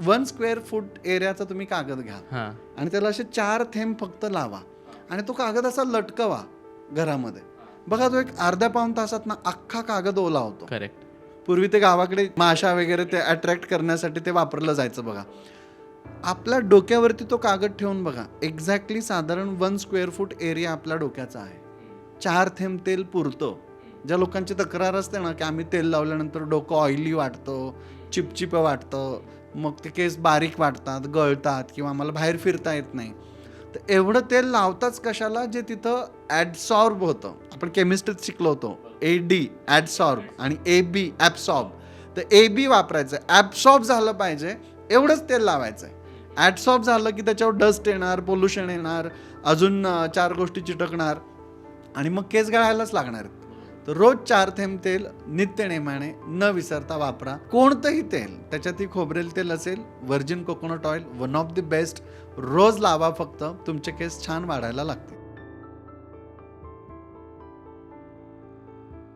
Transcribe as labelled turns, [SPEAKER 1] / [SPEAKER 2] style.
[SPEAKER 1] One square foot एरियाचा तुम्ही कागद घ्या.
[SPEAKER 2] हा.
[SPEAKER 1] आणि त्याला असे चार थेंब फक्त लावा. आणि तो कागद असा लटकवा घरामध्ये. बघा तो एक अर्ध्या पाऊन तासात ना अख्खा कागद ओला होतो.
[SPEAKER 2] करेक्ट
[SPEAKER 1] पूर्वी ते गावाकडे माशा वगैरे ते अट्रॅक्ट करण्यासाठी ते वापरलं जायचं बघा. आपल्या डोक्यावरती तो कागद ठेवून बघा. एक्झॅक्टली साधारण वन स्क्वेअर फूट एरिया आपल्या डोक्याचा आहे. चार थेंब तेल पुरतं. ज्या लोकांची तक्रार असते ना की आम्ही तेल लावल्यानंतर डोकं ऑइली वाटतं चिपचिपं वाटतं. मग ते केस बारीक वाटतात गळतात किंवा आम्हाला बाहेर फिरता येत नाही. तर एवढं तेल लावताच कशाला? जे तिथं ॲडसॉर्ब होतं. आपण केमिस्ट्रीत शिकलो होतो. ए डी ॲडसॉर्ब आणि ए बी ॲब्सॉर्ब. तर ए बी वापरायचं. ॲब्सॉर्ब झालं पाहिजे एवढंच तेल लावायचं आहे ॲडसॉर्ब झालं की त्याच्यावर डस्ट येणार पोल्युशन येणार अजून चार गोष्टी चिटकणार आणि मग केस गळायलाच लागणार आहेत. तर रोज चार थेंब तेल नित्यनेमाने न विसरता वापरा. कोणतंही तेल त्याच्यातही खोबरेल तेल असेल virgin coconut oil one of the best रोज लावा फक्त तुमचे केस छान वाढायला लागतील.